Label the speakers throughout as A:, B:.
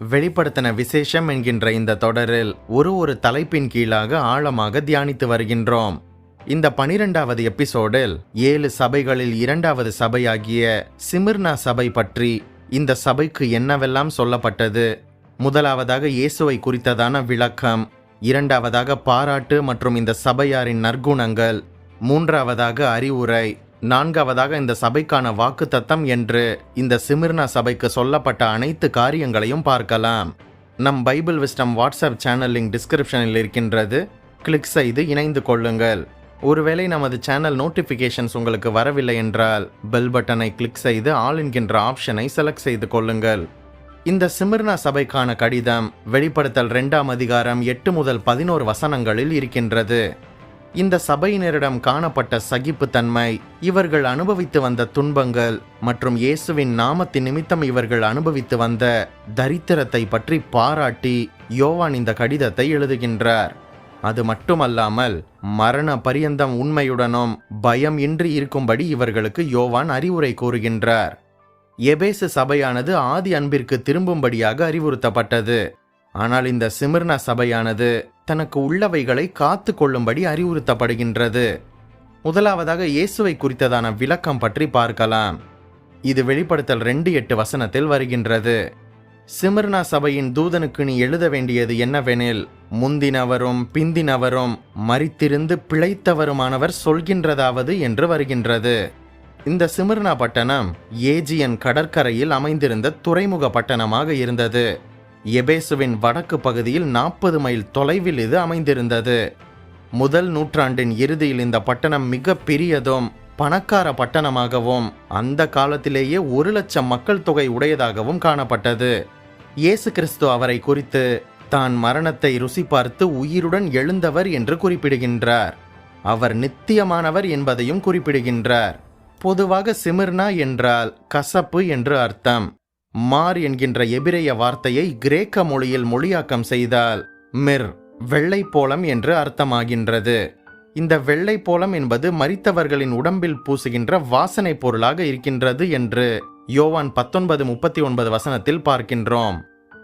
A: வெளிப்படுத்தின விசேஷம் என்கின்ற இந்த தொடரில் ஒரு ஒரு தலைப்பின் கீழாக ஆழமாக தியானித்து வருகின்றோம். இந்த பனிரெண்டாவது எபிசோடில் ஏழு சபைகளில் இரண்டாவது சபையாகிய சிமிர்னா சபை பற்றி இந்த சபைக்கு என்னவெல்லாம் சொல்லப்பட்டது? முதலாவதாக இயேசுவை குறித்ததான விளக்கம் இரண்டாவதாக பாராட்டு மற்றும் இந்த சபையாரின் நற்குணங்கள் மூன்றாவதாக அறிவுரை நான்காவதாக இந்த சபைக்கான வாக்குத்தத்தம் என்று இந்த சிமிர்னா சபைக்கு சொல்லப்பட்ட அனைத்து காரியங்களையும் பார்க்கலாம். நம் Bible wisdom WhatsApp channel link டிஸ்கிரிப்ஷனில் இருக்கின்றது. கிளிக் செய்து இணைந்து கொள்ளுங்கள். ஒருவேளை நமது சேனல் நோட்டிஃபிகேஷன்ஸ் உங்களுக்கு வரவில்லை என்றால் பெல் பட்டனை கிளிக் செய்து ஆல் என்கின்ற ஆப்ஷனை செலக்ட் செய்து கொள்ளுங்கள். இந்த சிமிர்னா சபைக்கான கடிதம் வெளிப்படுத்தல் ரெண்டாம் அதிகாரம் எட்டு முதல் பதினோரு வசனங்களில் இருக்கின்றது. இந்த சபையினரிடம் காணப்பட்ட சகிப்புத்தன்மை இவர்கள் அனுபவித்து வந்த துன்பங்கள் மற்றும் இயேசுவின் நாமத்தின் நிமித்தம் இவர்கள் அனுபவித்து வந்த தரித்திரத்தை பற்றி பாராட்டி யோவான் இந்த கடிதத்தை எழுதுகின்றார். அது மட்டுமல்லாமல் மரண பரியந்தம் உண்மையுடனும் பயம் இன்றி இருக்கும்படி இவர்களுக்கு யோவான் அறிவுரை கூறுகின்றார். எபேசு சபையானது ஆதி அன்பிற்கு திரும்பும்படியாக அறிவுறுத்தப்பட்டது. ஆனால் இந்த சிமிர்ன சபையானது தனக்கு உள்ளவைகளை காத்து கொள்ளும்படி அறிவுறுத்தப்படுகின்றது. முதலாவதாக இயேசுவை குறித்ததான விளக்கம் பற்றி பார்க்கலாம். இது வெளிப்படுத்தல் ரெண்டு எட்டு வசனத்தில் வருகின்றது. சிமர்னா சபையின் தூதனுக்கு நீ எழுத வேண்டியது என்னவெனில் முந்தினவரும் பிந்தினவரும் மறித்திருந்து பிழைத்தவருமானவர் சொல்கின்றதாவது என்று வருகின்றது. இந்த சிமிர்னா பட்டணம் ஏஜியன் கடற்கரையில் அமைந்திருந்த துறைமுக பட்டணமாக இருந்தது. எபேசுவின் வடக்கு பகுதியில் நாற்பது மைல் தொலைவில் இது அமைந்திருந்தது. முதல் நூற்றாண்டின் இறுதியில் இந்த பட்டணம் மிக பெரியதும் பணக்கார பட்டணமாகவும் அந்த காலத்திலேயே ஒரு லட்சம் மக்கள் தொகை உடையதாகவும் காணப்பட்டது. இயேசு கிறிஸ்து அவரை குறித்து தான் மரணத்தை ருசி பார்த்து உயிருடன் எழுந்தவர் என்று குறிப்பிடுகின்றார். அவர் நித்தியமானவர் என்பதையும் குறிப்பிடுகின்றார். பொதுவாக சிமிர்னா என்றால் கசப்பு என்று அர்த்தம். மார் என்கின்ற எபிரேய வார்த்தையை கிரேக்க மொழியில் மொழியாக்கம் செய்தால் மிர் வெள்ளைப்போளம் என்று அர்த்தமாகின்றது. இந்த வெள்ளைப்போளம் என்பது மறித்தவர்களின் உடம்பில் பூசுகின்ற வாசனை பொருளாக இருக்கின்றது என்று யோவான் பத்தொன்பது முப்பத்தி ஒன்பது வசனத்தில் பார்க்கின்றோம்.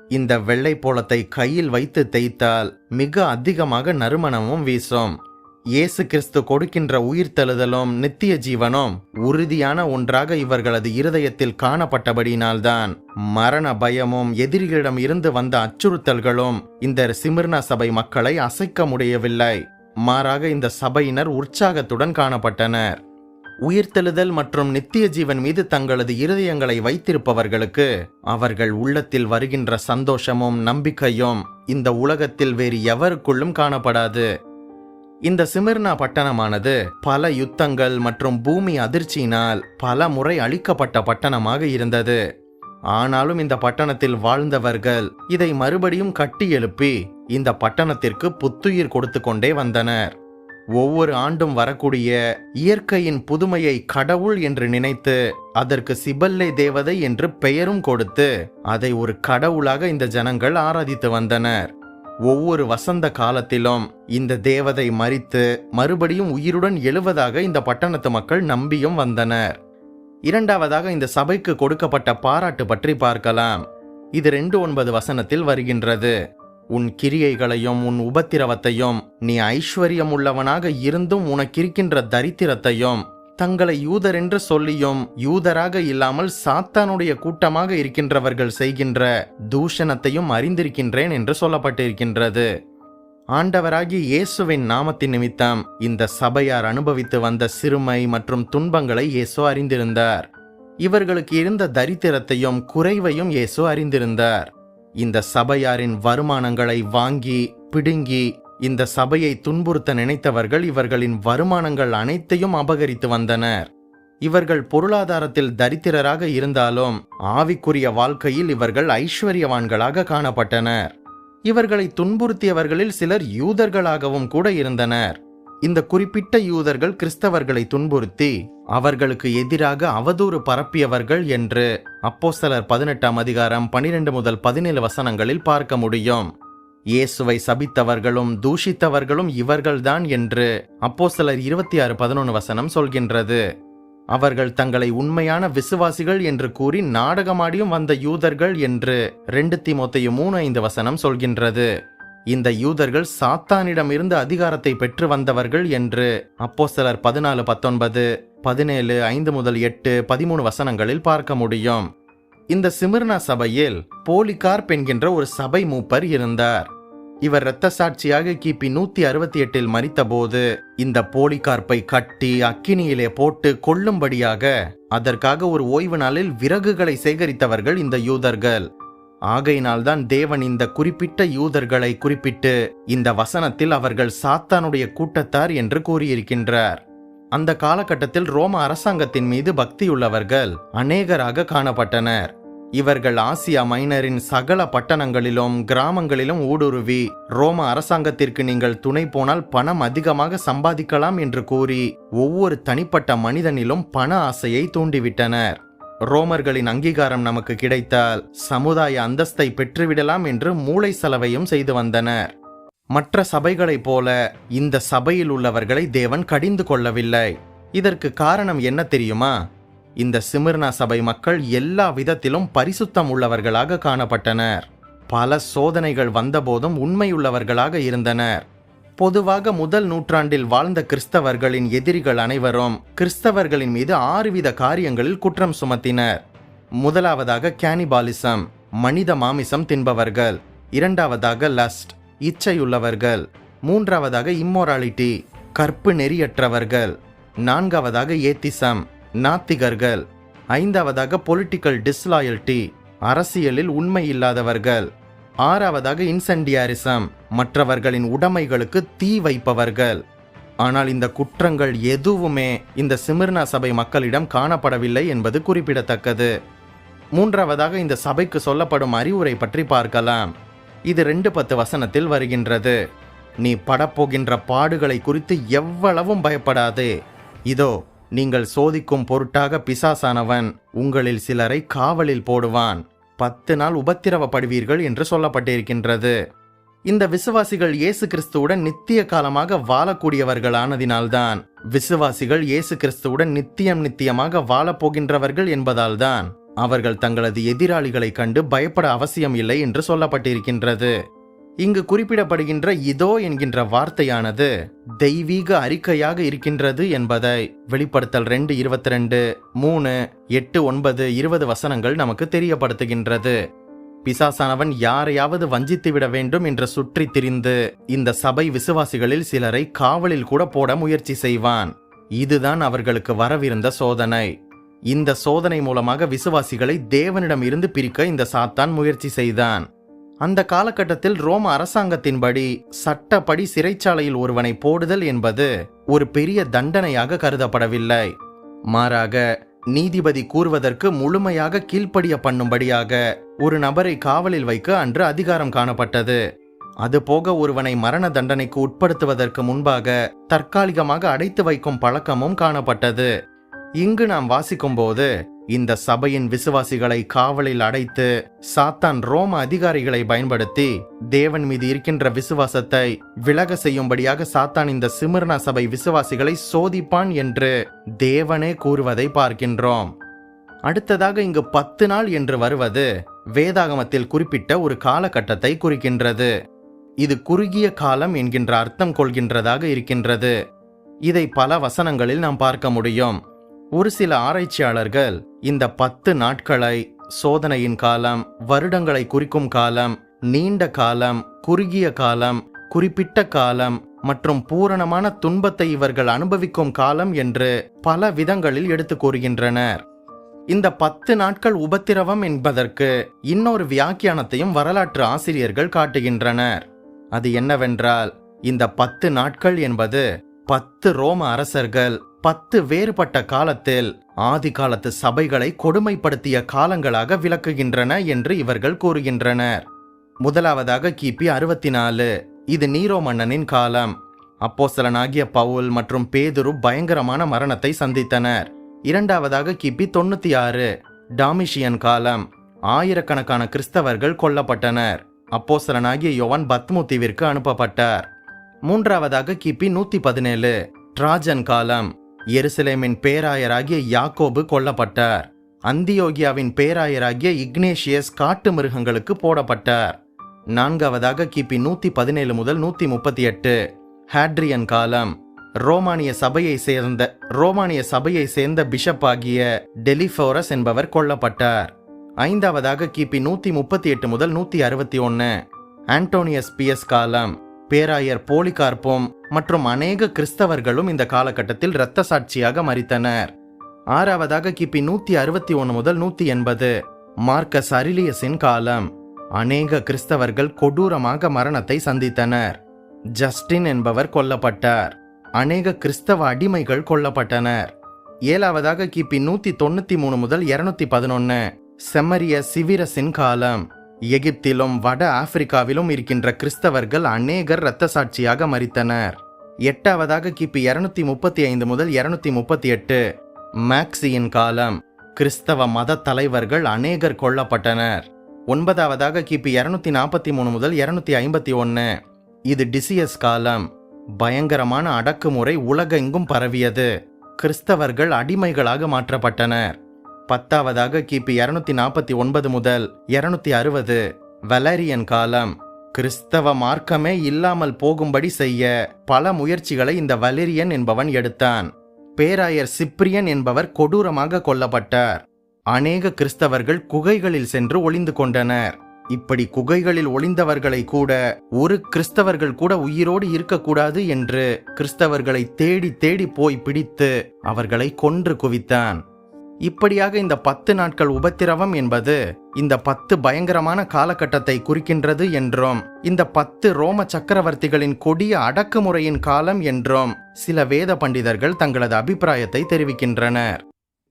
A: இந்த வெள்ளைப்போளத்தை கையில் வைத்து தேய்த்தால் மிக அதிகமாக நறுமணமும் வீசும். இயேசு கிறிஸ்து கொடுக்கின்ற உயிர்த்தெழுதலும் நித்திய ஜீவனும் உறுதியான ஒன்றாக இவர்களது இருதயத்தில் காணப்பட்டபடியினால்தான் மரண பயமும் எதிரிகளிடம் இருந்து வந்த அச்சுறுத்தல்களும் இந்த சிமிர்னா சபை மக்களை அசைக்க முடியவில்லை. மாறாக இந்த சபையினர் உற்சாகத்துடன் காணப்பட்டனர். உயிர்த்தெழுதல் மற்றும் நித்திய ஜீவன் மீது தங்களது இருதயங்களை வைத்திருப்பவர்களுக்கு அவர்கள் உள்ளத்தில் வருகின்ற சந்தோஷமும் நம்பிக்கையும் இந்த உலகத்தில் வேறு எவருக்குள்ளும் காணப்படாது. இந்த சிமிர்னா பட்டணமானது பல யுத்தங்கள் மற்றும் பூமி அதிர்ச்சியினால் பல முறை அழிக்கப்பட்ட பட்டணமாக இருந்தது. ஆனாலும் இந்த பட்டணத்தில் வாழ்ந்தவர்கள் இதை மறுபடியும் கட்டி எழுப்பி இந்த பட்டணத்திற்கு புத்துயிர் கொடுத்து கொண்டே வந்தனர். ஒவ்வொரு ஆண்டும் வரக்கூடிய இயற்கையின் புதுமையை கடவுள் என்று நினைத்து அதற்கு சிபல்லை தேவதை என்று பெயரும் கொடுத்து அதை ஒரு கடவுளாக இந்த ஜனங்கள் ஆராதித்து வந்தனர். ஒவ்வொரு வசந்த காலத்திலும் இந்த தேவதை மறித்து மறுபடியும் உயிருடன் எழுவதாக இந்த பட்டணத்து மக்கள் நம்பியும் வந்தனர். இரண்டாவதாக இந்த சபைக்கு கொடுக்கப்பட்ட பாராட்டு பற்றி பார்க்கலாம். இது ரெண்டு ஒன்பது வசனத்தில் வருகின்றது. உன் கிரியைகளையும் உன் உபத்திரவத்தையும் நீ ஐஸ்வர்யம் உள்ளவனாக இருந்தும் உனக்கிருக்கின்ற தரித்திரத்தையும் தங்களை யூதர் என்று சொல்லியும் யூதராக இல்லாமல் சாத்தானுடைய கூட்டமாக இருக்கின்றவர்கள் செய்கின்ற தூஷணத்தையும் அறிந்திருக்கின்றேன் என்று சொல்லப்பட்டிருக்கின்றது. ஆண்டவராகிய இயேசுவின் நாமத்தின் நிமித்தம் இந்த சபையார் அனுபவித்து வந்த சிறுமை மற்றும் துன்பங்களை இயேசு அறிந்திருந்தார். இவர்களுக்கு இருந்த தரித்திரத்தையும் குறைவையும் இயேசு அறிந்திருந்தார். இந்த சபையாரின் வருமானங்களை வாங்கி பிடுங்கி இந்த சபையை துன்புறுத்த நினைத்தவர்கள் இவர்களின் வருமானங்கள் அனைத்தையும் அபகரித்து வந்தனர். இவர்கள் பொருளாதாரத்தில் தரித்திரராக இருந்தாலும் ஆவிக்குரிய வாழ்க்கையில் இவர்கள் ஐஸ்வர்யவான்களாக காணப்பட்டனர். இவர்களை துன்புறுத்தியவர்களில் சிலர் யூதர்களாகவும் கூட இருந்தனர். இந்த குறிப்பிட்ட யூதர்கள் கிறிஸ்தவர்களை துன்புறுத்தி அவர்களுக்கு எதிராக அவதூறு பரப்பியவர்கள் என்று அப்போஸ்தலர் பதினெட்டாம் அதிகாரம் பனிரெண்டு முதல் பதினேழு வசனங்களில் பார்க்க முடியும். இயேசுவை சபித்தவர்களும் தூஷித்தவர்களும் இவர்கள்தான் என்று அப்போஸ்தலர் இருபத்தி ஆறு பதினொன்று வசனம் சொல்கின்றது. அவர்கள் தங்களை உண்மையான விசுவாசிகள் என்று கூறி நாடகமாடியும் வந்த யூதர்கள் என்று ரெண்டு தீமோத்தேயு மூணு ஐந்து வசனம் சொல்கின்றது. இந்த யூதர்கள் சாத்தானிடமிருந்து அதிகாரத்தை பெற்று வந்தவர்கள் என்று அப்போஸ்தலர் பதினாலு பத்தொன்பது பதினேழு ஐந்து முதல் எட்டு பதிமூணு வசனங்களில் பார்க்க முடியும். இந்த சிமிர்னா சபையில் போலிகார்ப் என்கின்ற ஒரு சபை மூப்பர் இருந்தார். இவர் இரத்த சாட்சியாக கிபி நூத்தி அறுபத்தி எட்டில் மறித்தபோது இந்த போலிகார்ப்பை கட்டி அக்கினியிலே போட்டு கொல்லும்படியாக அதற்காக ஒரு ஓய்வு நாளில் விறகுகளை சேகரித்தவர்கள் இந்த யூதர்கள். ஆகையினால்தான் தேவன் இந்த குறிப்பிட்ட யூதர்களை குறிப்பிட்டு இந்த வசனத்தில் அவர்கள் சாத்தானுடைய கூட்டத்தார் என்று கூறியிருக்கின்றார். அந்த காலகட்டத்தில் ரோம அரசாங்கத்தின் மீது பக்தியுள்ளவர்கள் அநேகராக காணப்பட்டனர். இவர்கள் ஆசியா மைனரின் சகல பட்டணங்களிலும் கிராமங்களிலும் ஊடுருவி ரோம அரசாங்கத்திற்கு நீங்கள் துணை போனால் பணம் அதிகமாக சம்பாதிக்கலாம் என்று கூறி ஒவ்வொரு தனிப்பட்ட மனிதனிலும் பண ஆசையை தூண்டிவிட்டனர். ரோமர்களின் அங்கீகாரம் நமக்கு கிடைத்தால் சமுதாய அந்தஸ்தை பெற்றுவிடலாம் என்று மூளை செலவையும் செய்து வந்தனர். மற்ற சபைகளைப் போல இந்த சபையில் உள்ளவர்களை தேவன் கடிந்து கொள்ளவில்லை. இதற்கு காரணம் என்ன தெரியுமா? இந்த சிமிர்னா சபை மக்கள் எல்லா விதத்திலும் பரிசுத்தம் உள்ளவர்களாக காணப்பட்டனர். பல சோதனைகள் வந்தபோதும் உண்மையுள்ளவர்களாக இருந்தனர். பொதுவாக முதல் நூற்றாண்டில் வாழ்ந்த கிறிஸ்தவர்களின் எதிரிகள் அனைவரும் கிறிஸ்தவர்களின் மீது ஆறுவித காரியங்களில் குற்றம் சுமத்தினர். முதலாவதாக கேனிபாலிசம் மனித மாமிசம் தின்பவர்கள். இரண்டாவதாக லஸ்ட் இச்சையுள்ளவர்கள். மூன்றாவதாக இம்மோராலிட்டி கற்பு நெறியற்றவர்கள். நான்காவதாக ஏத்திசம் நாத்திகர்கள் ஐந்தாவதாக பொலிட்டிக்கல் டிஸ்லாயல்டி அரசியலில் உண்மை இல்லாதவர்கள் ஆறாவதாக இன்சென்டியாரிசம் மற்றவர்களின் உடைமைகளுக்கு தீ வைப்பவர்கள். ஆனால் இந்த குற்றங்கள் எதுவுமே இந்த சிமிர்னா சபை மக்களிடம் காணப்படவில்லை என்பது குறிப்பிடத்தக்கது. மூன்றாவதாக இந்த சபைக்கு சொல்லப்படும் அறிவுரை பற்றி பார்க்கலாம். இது ரெண்டு பத்து வசனத்தில் வருகின்றது. நீ படப்போகின்ற பாடுகளை குறித்து எவ்வளவும் பயப்படாதே. இதோ நீங்கள் சோதிக்கும் பொருட்டாக பிசாசானவன் உங்களில் சிலரை காவலில் போடுவான். பத்து நாள் உபத்திரவப்படுவீர்கள் என்று சொல்லப்பட்டிருக்கின்றது. இந்த விசுவாசிகள் இயேசு கிறிஸ்துவுடன் நித்திய காலமாக வாழக்கூடியவர்களானதினால்தான். விசுவாசிகள் இயேசு கிறிஸ்துவுடன் நித்தியம் நித்தியமாக வாழப்போகின்றவர்கள் என்பதால்தான். அவர்கள் தங்களது எதிராளிகளை கண்டு பயப்பட அவசியம் இல்லை என்று சொல்லப்பட்டிருக்கின்றது. இங்கு குறிப்பிடப்படுகின்ற இதோ என்கின்ற வார்த்தையானது தெய்வீக அறிக்கையாக இருக்கின்றது என்பதை வெளிப்படுத்தல் ரெண்டு இருபத்தி ரெண்டு மூணு எட்டு ஒன்பது இருபது வசனங்கள் நமக்கு தெரியப்படுத்துகின்றது. பிசாசானவன் யாரையாவது வஞ்சித்து விட வேண்டும் என்று சுற்றி திரிந்து இந்த சபை விசுவாசிகளில் சிலரை காவலில் கூட போட முயற்சி செய்வான். இதுதான் அவர்களுக்கு வரவிருந்த சோதனை. இந்த சோதனை மூலமாக விசுவாசிகளை தேவனிடம் இருந்து பிரிக்க இந்த சாத்தான் முயற்சி செய்தான். அந்த காலகட்டத்தில் ரோம அரசாங்கத்தின்படி சட்டப்படி சிறைச்சாலையில் ஒருவனை போடுதல் என்பது ஒரு பெரிய தண்டனையாக கருதப்படவில்லை. மாறாக நீதிபதி கூறுவதற்கு முழுமையாக கீழ்ப்படிய பண்ணும்படியாக ஒரு நபரை காவலில் வைக்க அன்று அதிகாரம் காணப்பட்டது. அதுபோக ஒருவனை மரண தண்டனைக்கு உட்படுத்துவதற்கு முன்பாக தற்காலிகமாக அடைத்து வைக்கும் பழக்கமும் காணப்பட்டது. இங்கு நாம் வாசிக்கும்போது இந்த சபையின் விசுவாசிகளை காவலில் அடைத்து சாத்தான் ரோம அதிகாரிகளை பயன்படுத்தி தேவன் மீது இருக்கின்ற விசுவாசத்தை விலக செய்யும்படியாக சாத்தான் இந்த சிமிர்னா சபை விசுவாசிகளை சோதிப்பான் என்று தேவனே கூறுவதை பார்க்கின்றோம். அடுத்ததாக இங்கு பத்து நாள் என்று வருவது வேதாகமத்தில் குறிப்பிட்ட ஒரு காலகட்டத்தை குறிக்கின்றது. இது குறுகிய காலம் என்கின்ற அர்த்தம் கொள்கின்றதாக இருக்கின்றது. இதை பல வசனங்களில் நாம் பார்க்க முடியும். ஒரு சில ஆராய்ச்சியாளர்கள் இந்த பத்து நாட்களை சோதனையின் காலம் வருடங்களை குறிக்கும் காலம் நீண்ட காலம் குறுகிய காலம் குறிப்பிட்ட காலம் மற்றும் பூரணமான துன்பத்தை இவர்கள் அனுபவிக்கும் காலம் என்று பல விதங்களில் எடுத்து கூறுகின்றனர். இந்த பத்து நாட்கள் உபத்திரவம் என்பதற்கு இன்னொரு வியாக்கியானத்தையும் வரலாற்று ஆசிரியர்கள் காட்டுகின்றனர். அது என்னவென்றால் இந்த பத்து நாட்கள் என்பது பத்து ரோம அரசர்கள் பத்து வேறுபட்ட காலத்தில் ஆதி காலத்து சபைகளை கொடுமைப்படுத்திய காலங்களாக விளக்குகின்றன என்று இவர்கள் கூறுகின்றனர். முதலாவதாக கிபி அறுபத்தி நாலு இது நீரோ மன்னனின் காலம். அப்போசலனாகிய பவுல் மற்றும் பேதுரு பயங்கரமான மரணத்தை சந்தித்தனர். இரண்டாவதாக கிபி தொண்ணூத்தி ஆறு டாமிஷியன் காலம். ஆயிரக்கணக்கான கிறிஸ்தவர்கள் கொல்லப்பட்டனர். அப்போசலனாகிய யோவான் பத்முத்தீவிற்கு அனுப்பப்பட்டார். மூன்றாவதாக கிபி நூத்தி பதினேழு. ட்ராஜன் காலம். எருசலேமின் பேராயராகிய யாக்கோபு கொல்லப்பட்டார். அந்தியோகியாவின் பேராயராகிய இக்னேஷியஸ் காட்டு மிருகங்களுக்கு போடப்பட்டார். நான்காவதாக கிபி நூத்தி பதினேழு முதல் நூத்தி முப்பத்தி எட்டு ஹேட்ரியன் காலம். ரோமானிய சபையை சேர்ந்த ரோமானிய சபையை சேர்ந்த பிஷப் ஆகிய டெலிஃபோரஸ் என்பவர் கொல்லப்பட்டார். ஐந்தாவதாக கிபி நூத்தி முப்பத்தி எட்டு முதல் நூத்தி அறுபத்தி ஒன்னு ஆண்டோனியஸ் பியஸ் காலம். பேராயர் போலிகார்போம் மற்றும் அநேக கிறிஸ்தவர்களும் இந்த காலகட்டத்தில் இரத்த சாட்சியாக மறித்தனர் ஆறாவதாக கிபி நூத்தி அறுபத்தி ஒன்று முதல் நூத்தி எண்பது மார்க்கஸ் அரிலியஸின் காலம். அநேக கிறிஸ்தவர்கள் கொடூரமாக மரணத்தை சந்தித்தனர். ஜஸ்டின் என்பவர் கொல்லப்பட்டார். அநேக கிறிஸ்தவ அடிமைகள் கொல்லப்பட்டனர். ஏழாவதாக கிபி நூத்தி தொண்ணூத்தி மூணு முதல் இருநூத்தி பதினொன்னு செம்மரிய சிவிரஸின் காலம். எகிப்திலும் வட ஆப்பிரிக்காவிலும் இருக்கின்ற கிறிஸ்தவர்கள் அநேகர் இரத்த சாட்சியாக மறித்தனர் எட்டாவதாக கிபி இருநூத்தி முப்பத்தி ஐந்து முதல் இருநூத்தி முப்பத்தி எட்டு மேக்சியின் காலம். கிறிஸ்தவ மத தலைவர்கள் அநேகர் கொல்லப்பட்டனர். ஒன்பதாவதாக கிபி இருநூத்தி நாற்பத்தி மூணு முதல் இருநூத்தி ஐம்பத்தி ஒன்று இது டிசியஸ் காலம். பயங்கரமான அடக்குமுறை உலகெங்கும் பரவியது. கிறிஸ்தவர்கள் அடிமைகளாக மாற்றப்பட்டனர். பத்தாவதாக கிபி இருநூத்தி நாற்பத்தி ஒன்பது முதல் இருநூத்தி அறுபது வலரியன் காலம். கிறிஸ்தவ மார்க்கமே இல்லாமல் போகும்படி செய்ய பல முயற்சிகளை இந்த வலெரியன் என்பவன் எடுத்தான். பேராயர் சிப்ரியன் என்பவர் கொடூரமாக கொல்லப்பட்டார். அநேக கிறிஸ்தவர்கள் குகைகளில் சென்று ஒளிந்து கொண்டனர். இப்படி குகைகளில் ஒளிந்தவர்களை கூட ஒரு கிறிஸ்தவர்கள் கூட உயிரோடு இருக்கக்கூடாது என்று கிறிஸ்தவர்களை தேடி தேடி போய் பிடித்து அவர்களை கொன்று குவித்தான். இப்படியாக இந்த பத்து நாட்கள் உபத்திரவம் என்பது இந்த பத்து பயங்கரமான காலகட்டத்தை குறிக்கின்றது என்றும் இந்த பத்து ரோம சக்கரவர்த்திகளின் கொடிய அடக்குமுறையின் காலம் என்றும் சில வேத பண்டிதர்கள் தங்களது அபிப்பிராயத்தை தெரிவிக்கின்றனர்.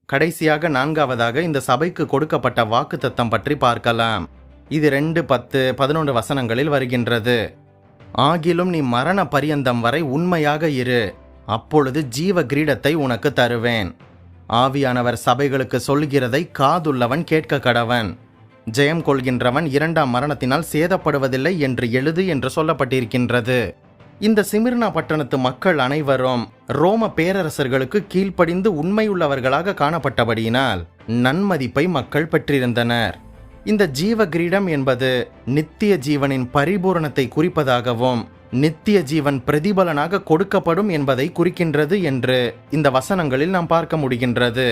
A: கடைசியாக நான்காவதாக இந்த சபைக்கு கொடுக்கப்பட்ட வாக்குத்தத்தம் பற்றி பார்க்கலாம். இது ரெண்டு பத்து பதினொன்று வசனங்களில் வருகின்றது. ஆகிலும் நீ மரண பரியந்தம் வரை உண்மையாக இரு அப்பொழுது ஜீவ கிரீடத்தை உனக்கு தருவேன். ஆவியானவர் சபைகளுக்கு சொல்கிறதை காதுள்ளவன் கேட்க கடவன் ஜெயம் கொள்கின்றவன் இரண்டாம் மரணத்தினால் சேதப்படுவதில்லை என்று எழுது என்று சொல்லப்பட்டிருக்கின்றது. இந்த சிமிர்னா பட்டணத்து மக்கள் அனைவரும் ரோம பேரரசர்களுக்கு கீழ்ப்படிந்து உண்மையுள்ளவர்களாக காணப்பட்டபடியினால் நன்மதிப்பை மக்கள் பெற்றிருந்தனர். இந்த ஜீவ கிரீடம் என்பது நித்திய ஜீவனின் பரிபூரணத்தை குறிப்பதாகவும் நித்திய ஜீவன் பிரதிபலனாக கொடுக்கப்படும் என்பதை குறிக்கின்றது என்று இந்த வசனங்களில் நாம் பார்க்க முடிகின்றது.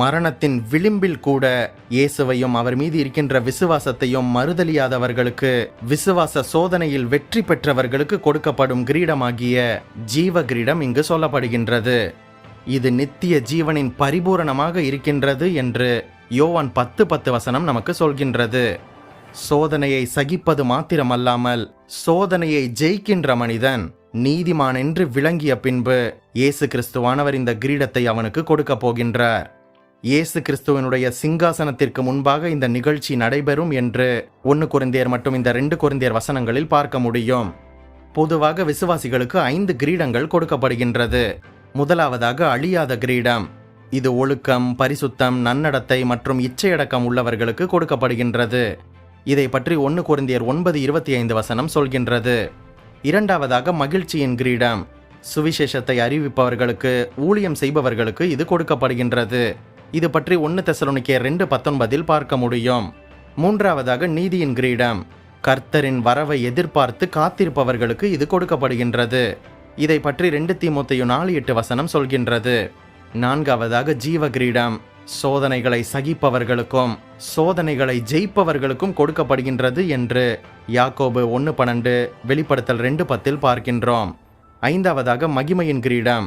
A: மரணத்தின் விளிம்பில் கூட இயேசுவையும் அவர் மீது இருக்கின்ற விசுவாசத்தையும் மறுதலியாதவர்களுக்கு விசுவாச சோதனையில் வெற்றி பெற்றவர்களுக்கு கொடுக்கப்படும் கிரீடமாகிய ஜீவ கிரீடம் இங்கு சொல்லப்படுகின்றது. இது நித்திய ஜீவனின் பரிபூரணமாக இருக்கின்றது என்று யோவான் பத்து பத்து வசனம் நமக்கு சொல்கின்றது. சோதனையை சகிப்பது மாத்திரமல்லாமல் சோதனையை ஜெயிக்கின்ற மனிதன் நீதிமான் என்று விளங்கிய பின்பு இயேசு கிறிஸ்துவானவர் இந்த கிரீடத்தை அவனுக்கு கொடுக்கப் போகின்றார். இயேசு கிறிஸ்துவனுடைய சிங்காசனத்திற்கு முன்பாக இந்த நிகழ்ச்சி நடைபெறும் என்று ஒன்று குருந்தியர் மற்றும் இந்த ரெண்டு குருந்தியர் வசனங்களில் பார்க்க முடியும். பொதுவாக விசுவாசிகளுக்கு ஐந்து கிரீடங்கள் கொடுக்கப்படுகின்றது. முதலாவதாக அழியாத கிரீடம். இது ஒழுக்கம் பரிசுத்தம் நன்னடத்தை மற்றும் இச்சையடக்கம் உள்ளவர்களுக்கு கொடுக்கப்படுகின்றது. இதை பற்றி ஒன்று குருந்தியர் ஒன்பது இருபத்தி ஐந்து வசனம் சொல்கின்றது. இரண்டாவதாக மகிழ்ச்சியின் கிரீடம். சுவிசேஷத்தை அறிவிப்பவர்களுக்கு ஊழியம் செய்பவர்களுக்கு இது கொடுக்கப்படுகின்றது. இது பற்றி ஒன்று தெசலோனிக்கே ரெண்டு பத்தொன்பதில் பார்க்க முடியும். மூன்றாவதாக நீதியின் கிரீடம். கர்த்தரின் வரவை எதிர்பார்த்து காத்திருப்பவர்களுக்கு இது கொடுக்கப்படுகின்றது. இதை பற்றி ரெண்டு தீமோத்தையு நாலு எட்டு வசனம் சொல்கின்றது. நான்காவதாக ஜீவ கிரீடம். சோதனைகளை சகிப்பவர்களுக்கும் சோதனைகளை ஜெயிப்பவர்களுக்கும் கொடுக்கப்படுகின்றது என்று யாக்கோபு ஒன்று பன்னெண்டு வெளிப்படுத்தல் ரெண்டு பத்தில் பார்க்கின்றோம். ஐந்தாவதாக மகிமையின் கிரீடம்.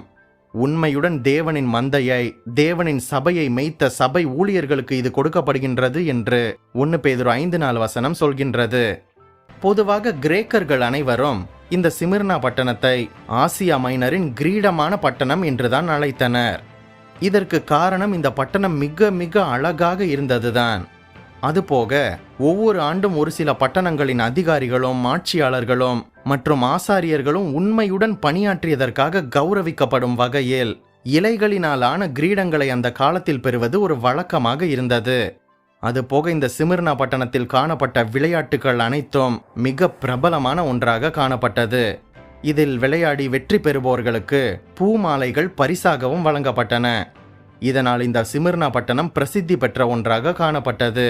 A: உண்மையுடன் தேவனின் மந்தையை தேவனின் சபையை மெய்த்த சபை ஊழியர்களுக்கு இது கொடுக்கப்படுகின்றது என்று ஒன்று பேதொரு ஐந்து நாள் வசனம் சொல்கின்றது. பொதுவாக கிரேக்கர்கள் அனைவரும் இந்த சிமிர்னா பட்டணத்தை ஆசியா மைனரின் கிரீடமான பட்டணம் என்றுதான் அழைத்தனர். இதற்கு காரணம் இந்த பட்டணம் மிக மிக அழகாக இருந்ததுதான். அதுபோக ஒவ்வொரு ஆண்டும் ஒரு சில பட்டணங்களின் அதிகாரிகளும் ஆட்சியாளர்களும் மற்றும் ஆசாரியர்களும் உண்மையுடன் பணியாற்றியதற்காக கௌரவிக்கப்படும் வகையில் இலைகளினாலான கிரீடங்களை அந்த காலத்தில் பெறுவது ஒரு வழக்கமாக இருந்தது. அதுபோக இந்த சிமிர்னா பட்டணத்தில் காணப்பட்ட விளையாட்டுகள் அனைத்தும் மிக பிரபலமான ஒன்றாக காணப்பட்டது. இதில் விளையாடி வெற்றி பெறுபவர்களுக்கு பூமாலைகள் பரிசாகவும் வழங்கப்பட்டன. இதனால் இந்த சிமிர்னா பட்டணம் பிரசித்தி பெற்ற ஒன்றாக காணப்பட்டது.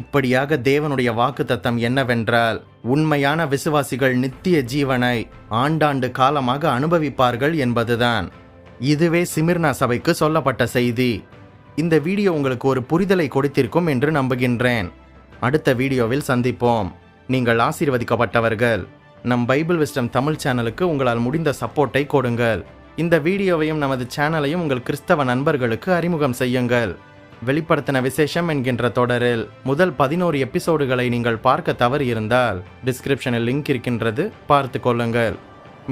A: இப்படியாக தேவனுடைய வாக்குத்தத்தம் என்னவென்றால் உண்மையான விசுவாசிகள் நித்திய ஜீவனை ஆண்டாண்டு காலமாக அனுபவிப்பார்கள் என்பதுதான். இதுவே சிமிர்னா சபைக்கு சொல்லப்பட்ட செய்தி. இந்த வீடியோ உங்களுக்கு ஒரு புரிதலை கொடுத்திருக்கும் என்று நம்புகின்றேன். அடுத்த வீடியோவில் சந்திப்போம். நீங்கள் ஆசீர்வதிக்கப்பட்டவர்கள். நம் பைபிள் விஸ்டம் தமிழ் சேனலுக்கு உங்களால் முடிந்த சப்போர்ட்டை கொடுங்கள். இந்த வீடியோவையும் நமது சேனலையும் உங்கள் கிறிஸ்தவ நண்பர்களுக்கு அறிமுகம் செய்யுங்கள். வெளிப்படுத்தின விசேஷம் என்கின்ற தொடரில் முதல் பதினோரு எபிசோடுகளை நீங்கள் பார்க்க தவறியிருந்தால் டிஸ்கிரிப்ஷனில் லிங்க் இருக்கின்றது பார்த்து கொள்ளுங்கள்.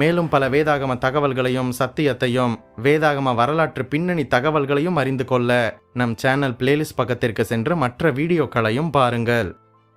A: மேலும் பல வேதாகம தகவல்களையும் சத்தியத்தையும் வேதாகம வரலாற்று பின்னணி தகவல்களையும் அறிந்து கொள்ள நம் சேனல் பிளேலிஸ்ட் பக்கத்திற்கு சென்று மற்ற வீடியோக்களையும் பாருங்கள்.